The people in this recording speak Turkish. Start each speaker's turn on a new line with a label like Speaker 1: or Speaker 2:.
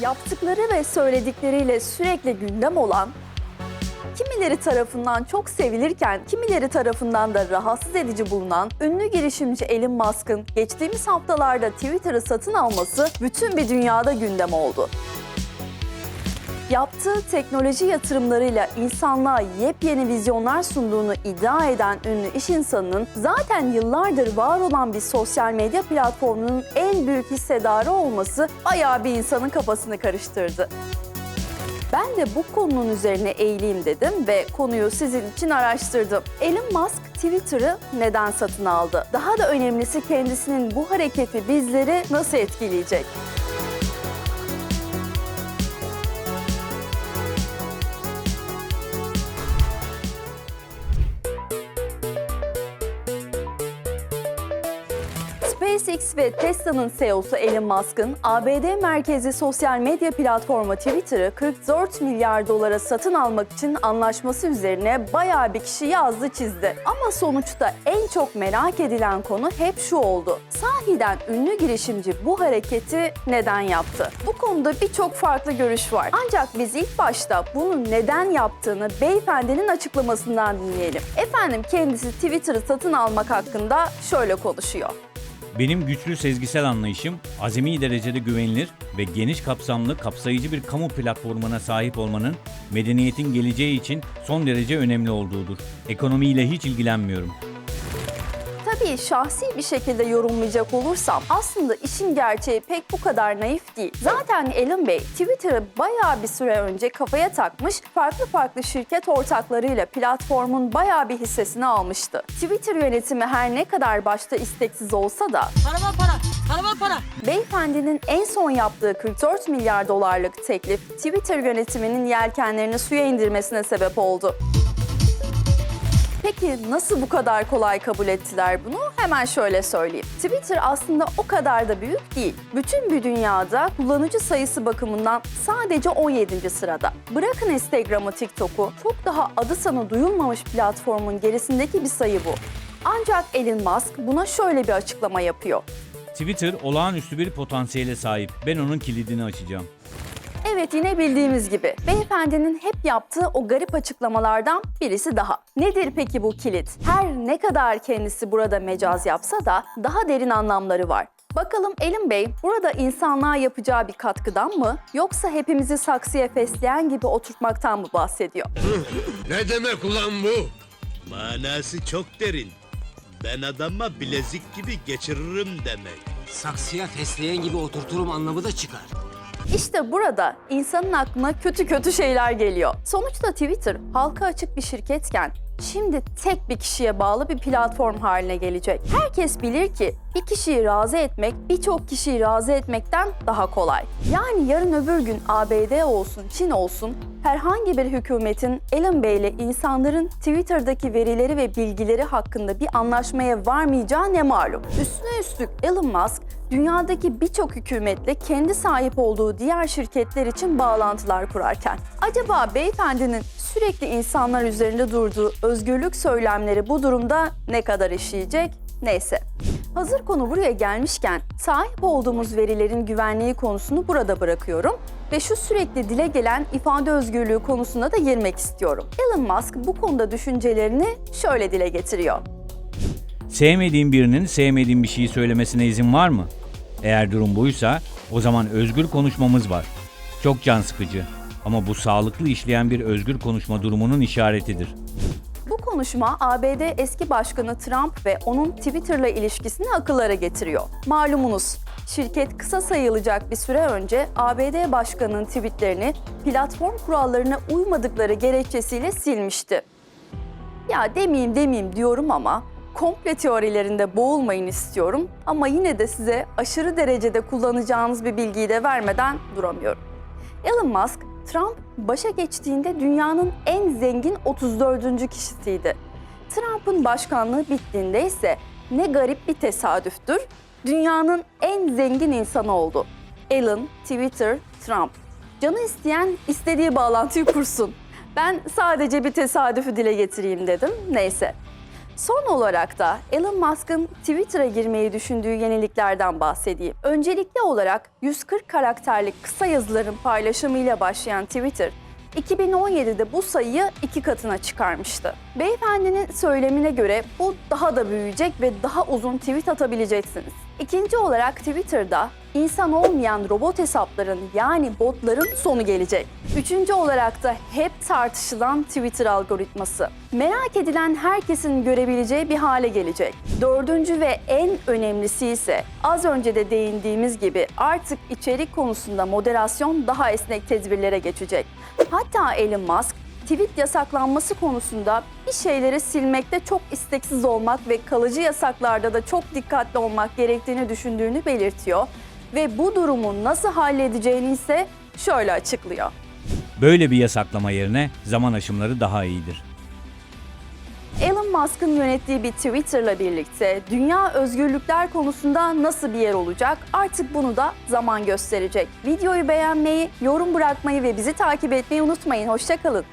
Speaker 1: Yaptıkları ve söyledikleriyle sürekli gündem olan, kimileri tarafından çok sevilirken kimileri tarafından da rahatsız edici bulunan ünlü girişimci Elon Musk'ın geçtiğimiz haftalarda Twitter'ı satın alması bütün bir dünyada gündem oldu. Yaptığı teknoloji yatırımlarıyla insanlığa yepyeni vizyonlar sunduğunu iddia eden ünlü iş insanının zaten yıllardır var olan bir sosyal medya platformunun en büyük hissedarı olması bayağı bir insanın kafasını karıştırdı. Ben de bu konunun üzerine eğileyim dedim ve konuyu sizin için araştırdım. Elon Musk Twitter'ı neden satın aldı? Daha da önemlisi kendisinin bu hareketi bizleri nasıl etkileyecek? SpaceX ve Tesla'nın CEO'su Elon Musk'ın ABD merkezli sosyal medya platformu Twitter'ı 44 milyar dolara satın almak için anlaşması üzerine bayağı bir kişi yazdı çizdi. Ama sonuçta en çok merak edilen konu hep şu oldu. Sahiden ünlü girişimci bu hareketi neden yaptı? Bu konuda birçok farklı görüş var. Ancak biz ilk başta bunu neden yaptığını beyefendinin açıklamasından dinleyelim. Efendim kendisi Twitter'ı satın almak hakkında şöyle konuşuyor.
Speaker 2: Benim güçlü sezgisel anlayışım, azami derecede güvenilir ve geniş kapsamlı kapsayıcı bir kamu platformuna sahip olmanın medeniyetin geleceği için son derece önemli olduğudur. Ekonomiyle hiç ilgilenmiyorum.
Speaker 1: Şahsi bir şekilde yorumlayacak olursam aslında işin gerçeği pek bu kadar naif değil. Zaten Elon Bey Twitter'ı bayağı bir süre önce kafaya takmış, farklı farklı şirket ortaklarıyla platformun bayağı bir hissesini almıştı. Twitter yönetimi her ne kadar başta isteksiz olsa da
Speaker 3: Araba para, araba para.
Speaker 1: Beyefendinin en son yaptığı 44 milyar dolarlık teklif Twitter yönetiminin yelkenlerini suya indirmesine sebep oldu. Peki nasıl bu kadar kolay kabul ettiler bunu? Hemen şöyle söyleyeyim. Twitter aslında o kadar da büyük değil. Bütün bir dünyada kullanıcı sayısı bakımından sadece 17. sırada. Bırakın Instagram'ı, TikTok'u, çok daha adı sanı duyulmamış platformun gerisindeki bir sayı bu. Ancak Elon Musk buna şöyle bir açıklama yapıyor.
Speaker 2: Twitter olağanüstü bir potansiyele sahip. Ben onun kilidini açacağım.
Speaker 1: Evet yine bildiğimiz gibi beyefendinin hep yaptığı o garip açıklamalardan birisi daha. Nedir peki bu kilit? Her ne kadar kendisi burada mecaz yapsa da daha derin anlamları var. Bakalım Elin Bey burada insanlığa yapacağı bir katkıdan mı yoksa hepimizi saksıya fesleğen gibi oturtmaktan mı bahsediyor?
Speaker 4: Ne demek ulan bu?
Speaker 5: Manası çok derin. Ben adama bilezik gibi geçiririm demek.
Speaker 3: Saksıya fesleğen gibi oturturum anlamı da çıkar.
Speaker 1: İşte burada insanın aklına kötü kötü şeyler geliyor. Sonuçta Twitter halka açık bir şirketken şimdi tek bir kişiye bağlı bir platform haline gelecek. Herkes bilir ki bir kişiyi razı etmek birçok kişiyi razı etmekten daha kolay. Yani yarın öbür gün ABD olsun, Çin olsun herhangi bir hükümetin Elon Bey ile insanların Twitter'daki verileri ve bilgileri hakkında bir anlaşmaya varmayacağı ne malum. Üstüne üstlük Elon Musk dünyadaki birçok hükümetle kendi sahip olduğu diğer şirketler için bağlantılar kurarken acaba beyefendinin sürekli insanlar üzerinde durduğu özgürlük söylemleri bu durumda ne kadar işleyecek? Neyse. Hazır konu buraya gelmişken sahip olduğumuz verilerin güvenliği konusunu burada bırakıyorum ve şu sürekli dile gelen ifade özgürlüğü konusuna da girmek istiyorum. Elon Musk bu konuda düşüncelerini şöyle dile getiriyor.
Speaker 2: Sevmediğin birinin sevmediğin bir şeyi söylemesine izin var mı? Eğer durum buysa o zaman özgür konuşmamız var. Çok can sıkıcı ama bu sağlıklı işleyen bir özgür konuşma durumunun işaretidir.
Speaker 1: Bu konuşma ABD eski başkanı Trump ve onun Twitter'la ilişkisini akıllara getiriyor. Malumunuz şirket kısa sayılacak bir süre önce ABD başkanının tweetlerini platform kurallarına uymadıkları gerekçesiyle silmişti. Ya demeyeyim demeyeyim diyorum ama komple teorilerinde boğulmayın istiyorum ama yine de size aşırı derecede kullanacağınız bir bilgiyi de vermeden duramıyorum. Elon Musk, Trump başa geçtiğinde dünyanın en zengin 34. kişisiydi. Trump'ın başkanlığı bittiğinde ise ne garip bir tesadüftür, dünyanın en zengin insanı oldu. Elon, Twitter, Trump. Canı isteyen istediği bağlantıyı kursun. Ben sadece bir tesadüfü dile getireyim dedim. Neyse. Son olarak da Elon Musk'ın Twitter'a girmeyi düşündüğü yeniliklerden bahsedeyim. Öncelikli olarak 140 karakterlik kısa yazıların paylaşımıyla başlayan Twitter, 2017'de bu sayıyı iki katına çıkarmıştı. Beyefendinin söylemine göre bu daha da büyüyecek ve daha uzun tweet atabileceksiniz. İkinci olarak Twitter'da insan olmayan robot hesapların yani botların sonu gelecek. Üçüncü olarak da hep tartışılan Twitter algoritması. Merak edilen herkesin görebileceği bir hale gelecek. Dördüncü ve en önemlisi ise az önce de değindiğimiz gibi artık içerik konusunda moderasyon daha esnek tedbirlere geçecek. Hatta Elon Musk tweet yasaklanması konusunda bir şeyleri silmekte çok isteksiz olmak ve kalıcı yasaklarda da çok dikkatli olmak gerektiğini düşündüğünü belirtiyor ve bu durumu nasıl halledeceğini ise şöyle açıklıyor.
Speaker 2: Böyle bir yasaklama yerine zaman aşımları daha iyidir.
Speaker 1: Elon Musk'ın yönettiği bir Twitter'la birlikte dünya özgürlükler konusunda nasıl bir yer olacak artık bunu da zaman gösterecek. Videoyu beğenmeyi, yorum bırakmayı ve bizi takip etmeyi unutmayın. Hoşçakalın.